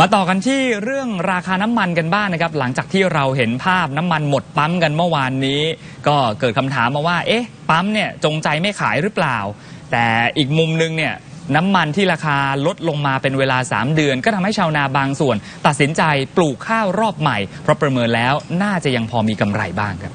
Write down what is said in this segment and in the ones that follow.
มาต่อกันที่เรื่องราคาน้ำมันกันบ้างนะครับ หลังจากที่เราเห็นภาพน้ำมันหมดปั๊มกันเมื่อวานนี้ ก็เกิดคำถามมาว่า เอ๊ะ ปั๊มเนี่ยจงใจไม่ขายหรือเปล่า แต่อีกมุมนึงเนี่ยน้ำมันที่ราคาลดลงมาเป็นเวลา 3 เดือน ก็ทำให้ชาวนาบางส่วน ตัดสินใจปลูกข้าวรอบใหม่ เพราะประเมินแล้วน่าจะยังพอมีกำไรบ้างครับ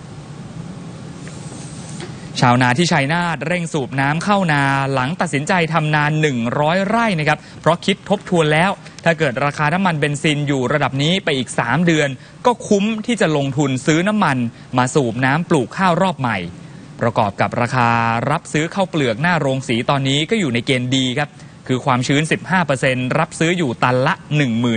ชาวนาที่ชัยนาทเร่งสูบน้ำเข้านาหลังตัดสินใจทำนาน100 ไร่นะครับ เพราะคิดทบทวนแล้ว ถ้าเกิดราคาน้ำมันเบนซินอยู่ระดับนี้ไปอีก 3 เดือน ก็คุ้มที่จะลงทุนซื้อน้ำมัน มาสูบน้ำปลูกข้าวรอบใหม่ ประกอบกับราคารับซื้อข้าวเปลือกหน้าโรงสีตอนนี้ก็อยู่ในเกณฑ์ดีครับคือความชื้น 15%รับซื้ออยู่ตันละ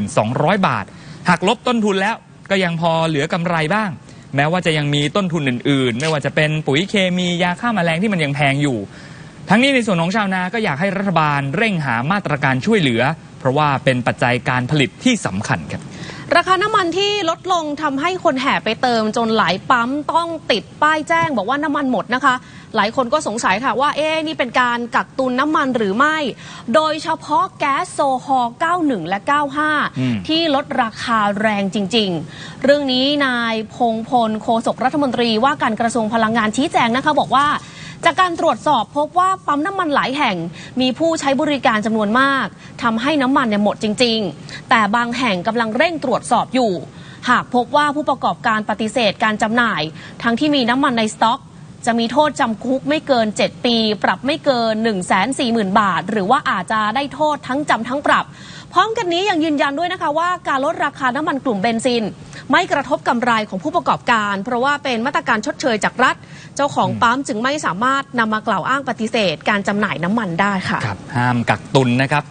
1,200 บาทหากลบต้นทุนแล้วก็ยังพอเหลือกำไรบ้าง แม้ว่าจะยังมีต้นทุนอื่น ๆ ไม่ว่าจะเป็นปุ๋ยเคมียาฆ่าแมลงที่มันยังแพงอยู่ ทั้งนี้ในส่วนของชาวนาก็อยากให้รัฐบาลเร่งหามาตรการช่วยเหลือ เพราะว่าเป็นปัจจัยการผลิตที่สำคัญครับ ราคาน้ำมันที่ลดลงทำให้คนแห่ไปเติมจนหลายปั๊มต้องติดป้ายแจ้ง บอกว่าน้ำมันหมดนะคะ หลายคนก็สงสัยค่ะว่าเอ๊ะนี่เป็นการกักตุนน้ำมันหรือไม่ โดยเฉพาะแก๊สโซฮอล์91 และ 95 ที่ลดราคาแรงจริง ๆ เรื่องนี้นายพงพลโฆษกรัฐมนตรีว่าการกระทรวงพลังงานชี้แจงนะคะบอกว่า จากการตรวจสอบพบว่าปั๊มน้ำมันหลายแห่ง มีผู้ใช้บริการจำนวนมากทำให้น้ำมันเนี่ยหมดจริง ๆ แต่บางแห่งกำลังเร่งตรวจสอบอยู่ หากพบว่าผู้ประกอบการปฏิเสธการจำหน่าย ทั้งที่มีน้ำมันในสต็อก จะมีโทษจำคุกไม่เกิน 7 ปี ปรับไม่เกิน 1 4 0 0 0 0 บาท หรือว่าอาจจะได้โทษทั้งจำทั้งปรับ พร้อมกันนี้ยังยืนยันด้วยนะคะว่าการลดราคาน้ำมันกลุ่มเบนซิน ไม่กระทบกำไรของผู้ประกอบการ เพราะว่าเป็นมาตรการชดเชยจากรัฐ เจ้าของปั๊มจึงไม่สามารถนำมากล่าวอ้างปฏิเสธ การจำหน่ายน้ำมันได้ค่ะครับห้ามกักตุนนะครับ